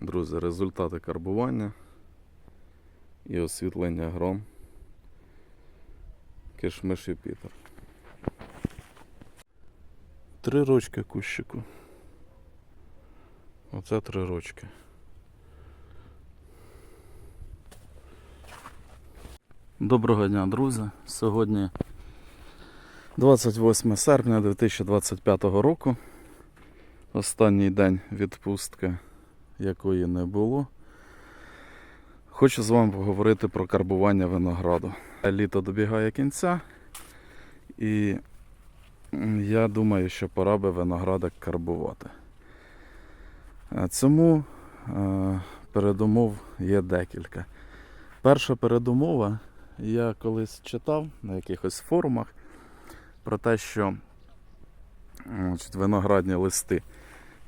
Друзі, результати карбування і освітлення гром. Кишмиш Юпітер. Три рочки кущику. Оце три рочки. Доброго дня, друзі. Сьогодні 28 серпня 2025 року. Останній день відпустки, якої не було. Хочу з вами поговорити про карбування винограду. Літо добігає кінця, і я думаю, що пора би виноградок карбувати. Е, Цьому е, передумов є декілька. Перша передумова, я колись читав на якихось форумах про те, що виноградні листи,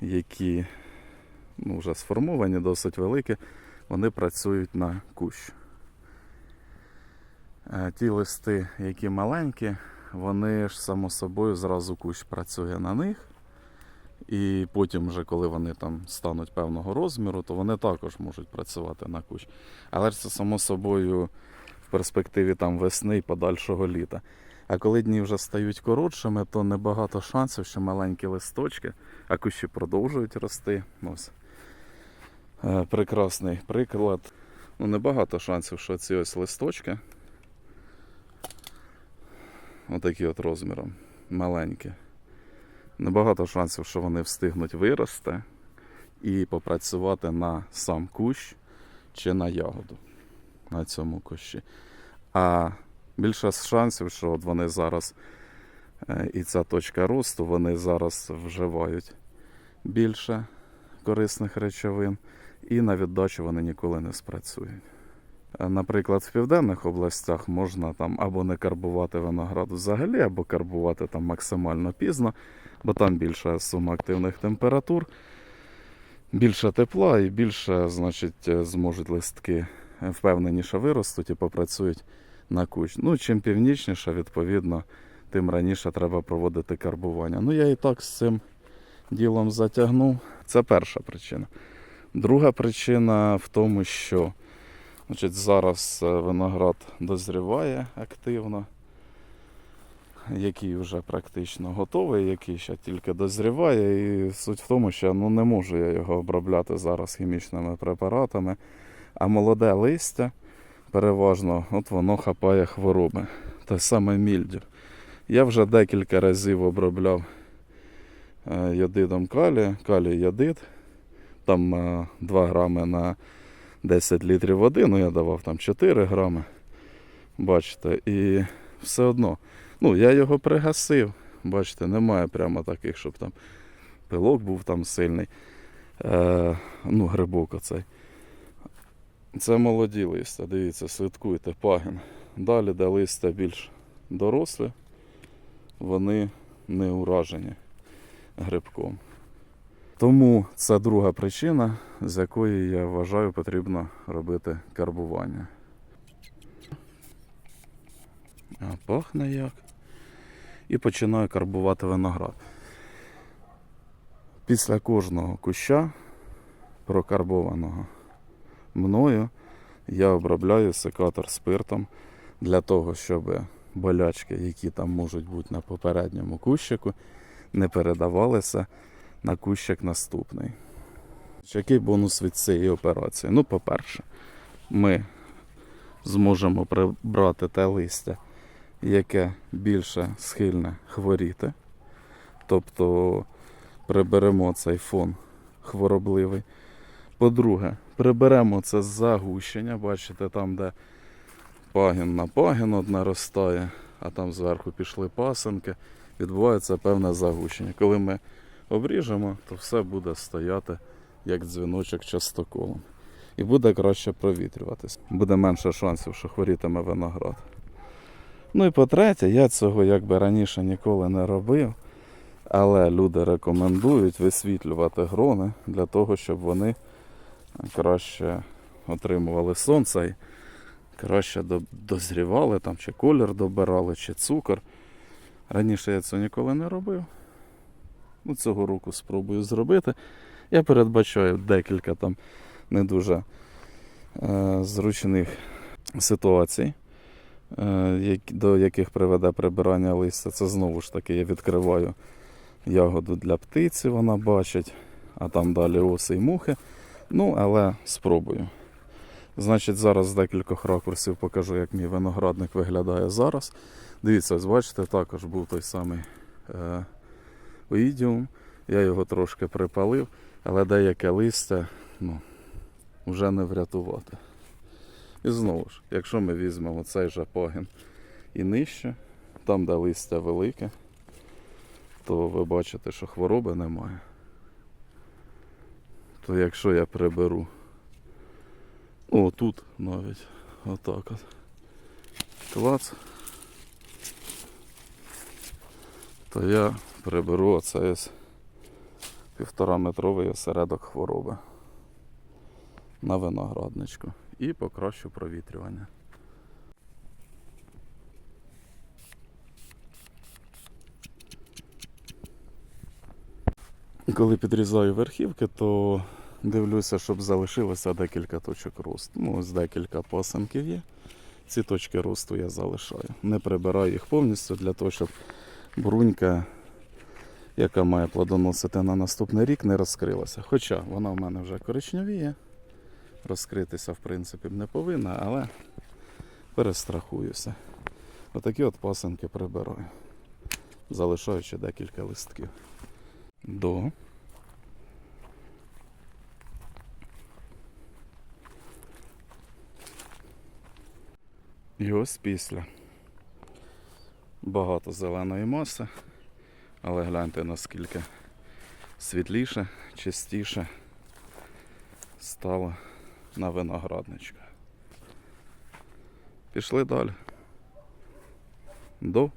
які ну, вже сформовані, досить великі, вони працюють на кущ. Е, Ті листи, які маленькі, вони ж само собою зразу кущ працює на них. І потім, вже коли вони там стануть певного розміру, то вони також можуть працювати на кущ. Але ж це само собою в перспективі там весни і подальшого літа. А коли дні вже стають коротшими, то небагато шансів, що маленькі листочки, а кущі продовжують рости. Ось. Е, прекрасний приклад. Ну, небагато шансів, що ці ось листочки. Отакі от розміром. Маленькі. Небагато шансів, що вони встигнуть вирости і попрацювати на сам кущ чи на ягоду на цьому кущі. А більше шансів, що от вони зараз е, і ця точка росту, вони зараз вживають більше корисних речовин, і на віддачу вони ніколи не спрацюють. Е, Наприклад, в південних областях можна там або не карбувати виноград взагалі, або карбувати там максимально пізно, бо там більша сума активних температур, більше тепла і більше, значить, е, зможуть листки впевненіше виростуть і попрацюють на кущ. Ну, чим північніше, відповідно, тим раніше треба проводити карбування. Ну, я і так з цим ділом затягнув. Це перша причина. Друга причина в тому, що значить, зараз е, виноград дозріває активно, який вже практично готовий, який ще тільки дозріває. І суть в тому, що ну, не можу я його обробляти зараз хімічними препаратами. А молоде листя переважно от воно хапає хвороби. Те саме мільдю. Я вже декілька разів обробляв е, йодидом калія, калій йодид. Там е, 2 грами на 10 літрів води, ну я давав там 4 грами. Бачите, і все одно. Ну, я його пригасив. Бачите, немає прямо таких, щоб там пилок був там сильний. Е, ну, грибок оцей. Це молоді листя, дивіться, слідкуйте, пагін. Далі, де листя більш дорослі, вони не уражені грибком. Тому це друга причина, з якої я вважаю потрібно робити карбування. А пахне як. І починаю карбувати виноград. Після кожного куща прокарбованого мною я обробляю секатор спиртом для того, щоб болячки, які там можуть бути на попередньому кущику, не передавалися на кущик наступний. Який бонус від цієї операції? Ну, по-перше, ми зможемо прибрати те листя, яке більше схильне хворіти. Тобто приберемо цей фон хворобливий. По-друге, приберемо це загущення. Бачите, там, де пагін на пагін от наростає, а там зверху пішли пасенки, відбувається певне загущення. Коли ми обріжемо, то все буде стояти як дзвіночок частоколом. І буде краще провітрюватись. Буде менше шансів, що хворітиме виноград. Ну і по-третє, я цього якби раніше ніколи не робив, але люди рекомендують висвітлювати грони для того, щоб вони краще отримували сонце і краще дозрівали, там, чи колір добирали, чи цукор. Раніше я цього ніколи не робив. Ну, цього року спробую зробити. Я передбачаю декілька там не дуже е, зручних ситуацій, е, до яких приведе прибирання листя. Це знову ж таки я відкриваю ягоду для птиці, вона бачить, а там далі оси і мухи. Ну, але спробую. Значить, зараз з декількох ракурсів покажу, як мій виноградник виглядає зараз. Дивіться, ось бачите, також був той самий е, оїдіум. Я його трошки припалив, але деяке листя ну, вже не врятувати. І знову ж, якщо ми візьмемо цей же пагін і нижче, там, де листя велике, то ви бачите, що хвороби немає. То якщо я приберу о, тут навіть отак от. Клац. То я приберу оцей ось півтора метровий осередок хвороби на виноградничку і покращу провітрювання. Коли підрізаю верхівки, то дивлюся, щоб залишилося декілька точок росту. Ну, ось декілька пасенків є. Ці точки росту я залишаю. Не прибираю їх повністю для того, щоб брунька, яка має плодоносити на наступний рік, не розкрилася. Хоча вона в мене вже коричневіє. Розкритися, в принципі, б не повинна, але перестрахуюся. Отакі от пасенки прибираю, залишаючи декілька листків. До. І ось після. Багато зеленої маси, але гляньте наскільки світліше, чистіше стало на виноградничку. Пішли далі. До.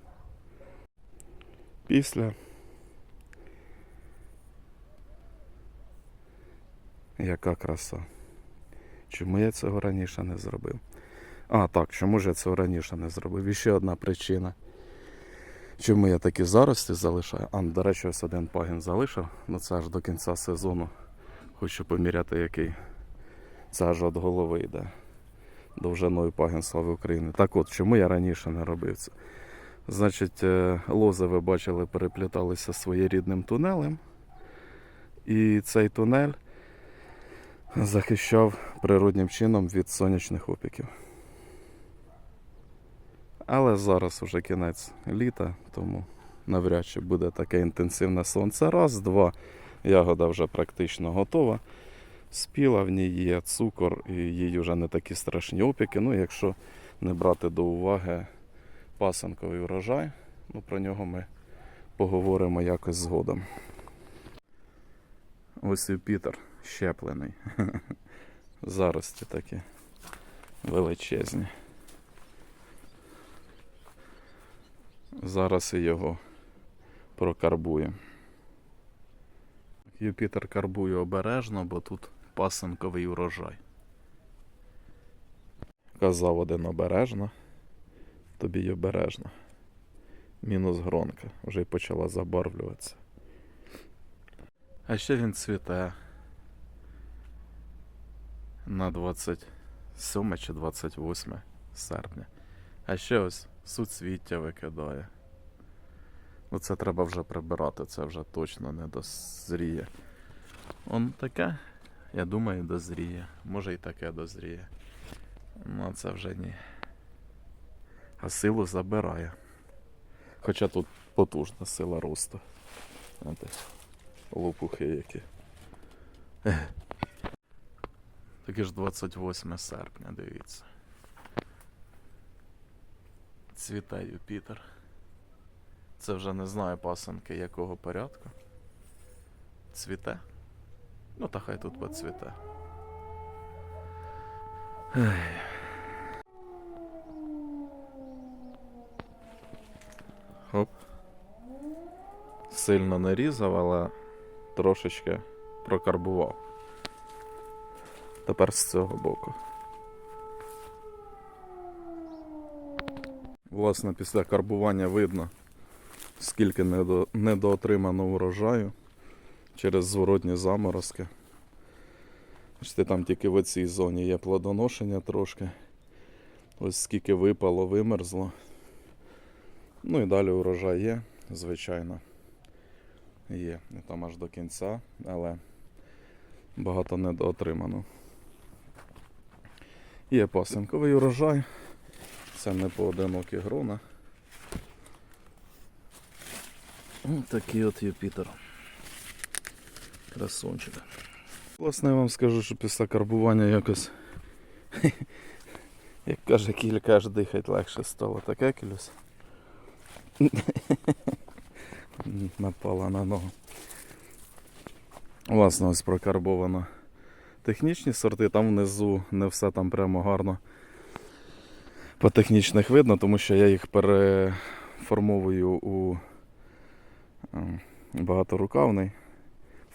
Після. Яка краса. Чому я цього раніше не зробив? А, так, чому ж я цього раніше не зробив? І ще одна причина. Чому я такі зарості залишаю? А, до речі, ось один пагін залишив, ну це аж до кінця сезону. Хочу поміряти, який. Це аж від голови йде. Довжиною пагін слави України. Так от, чому я раніше не робив це? Значить, е, лози, ви бачили, перепліталися своєрідним тунелем. І цей тунель захищав природнім чином від сонячних опіків. Але зараз вже кінець літа, тому навряд чи буде таке інтенсивне сонце. Раз, два. Ягода вже практично готова. Спіла в ній є цукор, і їй вже не такі страшні опіки. Ну, якщо не брати до уваги пасанковий урожай, ну про нього ми поговоримо якось згодом. Ось і Пітер щеплений. Зарості такі величезні. Зараз і його прокарбуємо. Юпітер карбує обережно, бо тут пасенковий урожай. Казав один обережно, тобі й обережно. Мінус гронка, вже й почала забарвлюватися. А ще він цвіте на 27 чи 28 серпня. А ще ось суцвіття викидає. Ну це треба вже прибирати, це вже точно не дозріє. Он таке, я думаю, дозріє. Може і таке дозріє. Ну це вже ні. А силу забирає. Хоча тут потужна сила росту. Лопухи які. Таке ж 28 серпня, дивіться. Цвіте Юпітер. Це вже не знаю пасанки якого порядку. Цвіте. Ну та хай тут поцвіте. Хоп. Сильно не різав, але трошечки прокарбував. Тепер з цього боку. Власне, після карбування видно, скільки недо, недоотримано урожаю. через зворотні заморозки. Бачите, там тільки в цій зоні є плодоношення трошки. Ось скільки випало, вимерзло. Ну і далі урожай є, звичайно. Є. Там аж до кінця, але багато недоотримано. Є пасинковий урожай. Це не поодинокі грона. Ось такий от Юпітер. Красунчик. Власне, я вам скажу, що після карбування якось, як каже кілька, аж дихати легше стало. Таке кілюсь. Напала на ногу. Власне, ось прокарбовано технічні сорти, там внизу не все там прямо гарно по технічних видно, тому що я їх переформовую у ем, багаторукавний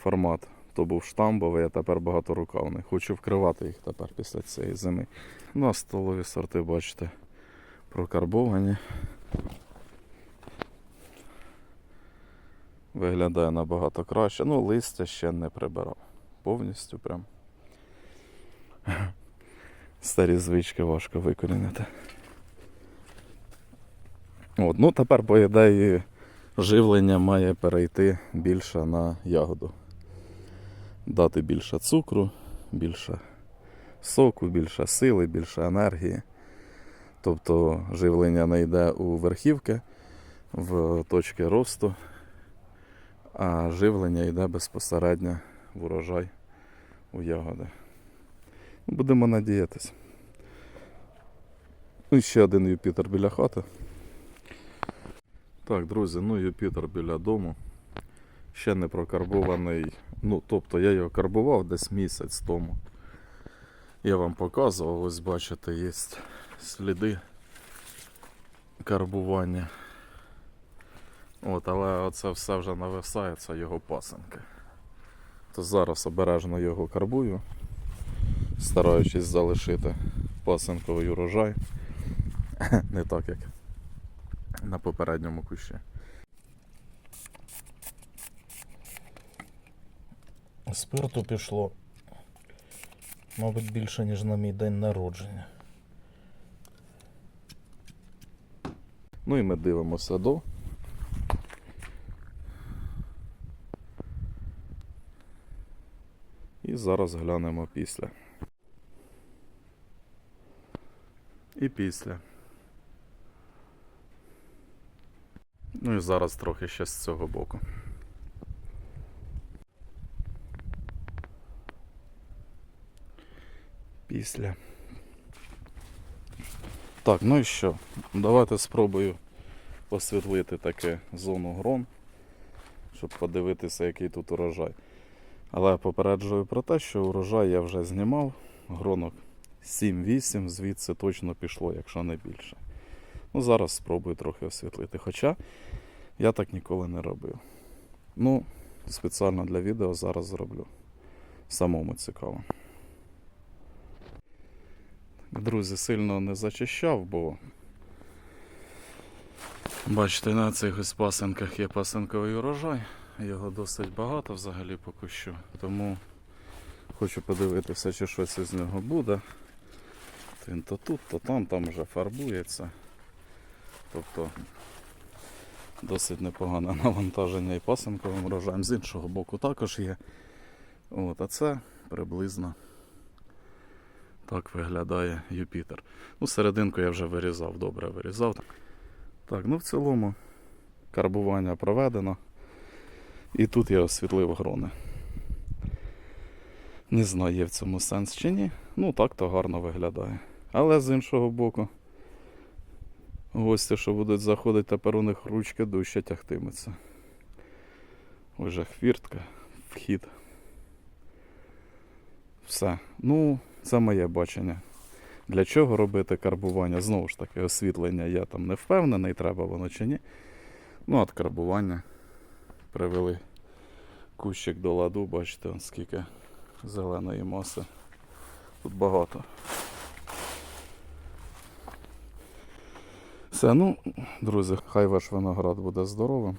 формат. То був штамбовий, а тепер багаторукавний. Хочу вкривати їх тепер після цієї зими. Ну а столові сорти, бачите, прокарбовані. Виглядає набагато краще. Ну, листя ще не прибирав. Повністю прям. Старі звички важко викорінити. От, ну тепер, по ідеї, живлення має перейти більше на ягоду. Дати більше цукру, більше соку, більше сили, більше енергії. Тобто живлення не йде у верхівки, в точки росту, а живлення йде безпосередньо в урожай у ягоди. Будемо надіятися. І ще один Юпітер біля хати. Так, друзі, ну Юпітер біля дому. Ще не прокарбований. Ну, тобто я його карбував десь місяць тому. Я вам показував, ось бачите, є сліди карбування. От, але оце все вже нависає, це його пасенки. То зараз обережно його карбую, стараючись залишити пасенковий урожай. Не так, як на попередньому кущі. Спирту пішло, мабуть, більше, ніж на мій день народження. Ну і ми дивимося до. І зараз глянемо після. І після. Ну і зараз трохи ще з цього боку. Після. Так, ну і що? Давайте спробую освітлити таке зону грон, щоб подивитися, який тут урожай. Але попереджую про те, що урожай я вже знімав, гронок 7-8, звідси точно пішло, якщо не більше. Ну, зараз спробую трохи освітлити. Хоча я так ніколи не робив. Ну, спеціально для відео зараз зроблю. Самому цікаво. Друзі, сильно не зачищав, бо бачите, на цих ось пасенках є пасенковий урожай. Його досить багато взагалі по кущу. Тому хочу подивитися, чи щось із нього буде. Він то тут, то там, там вже фарбується. Тобто досить непогане навантаження і пасенковим врожаєм. З іншого боку також є. От, а це приблизно так виглядає Юпітер. Ну, серединку я вже вирізав, добре вирізав. Так, ну в цілому карбування проведено. І тут я освітлив грони. Не знаю, є в цьому сенс чи ні. Ну так то гарно виглядає. Але з іншого боку, гості, що будуть заходити, тепер у них ручки дужче тягтимуться. Уже хвіртка, вхід. Все. Ну, це моє бачення. Для чого робити карбування? Знову ж таки, освітлення я там не впевнений, треба воно чи ні. Ну, от карбування привели кущик до ладу, бачите, он скільки зеленої маси. Тут багато. Все, ну, друзі, хай ваш виноград буде здоровим.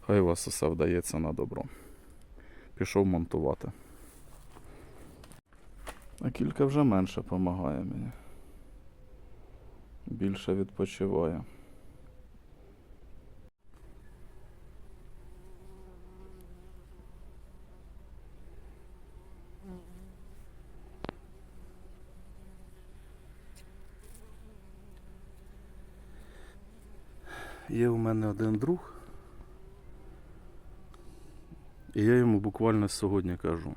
Хай у вас усе вдається на добро. пішов монтувати. А кілька вже менше допомагає мені. Більше відпочиває. Є у мене один друг. І я йому буквально сьогодні кажу.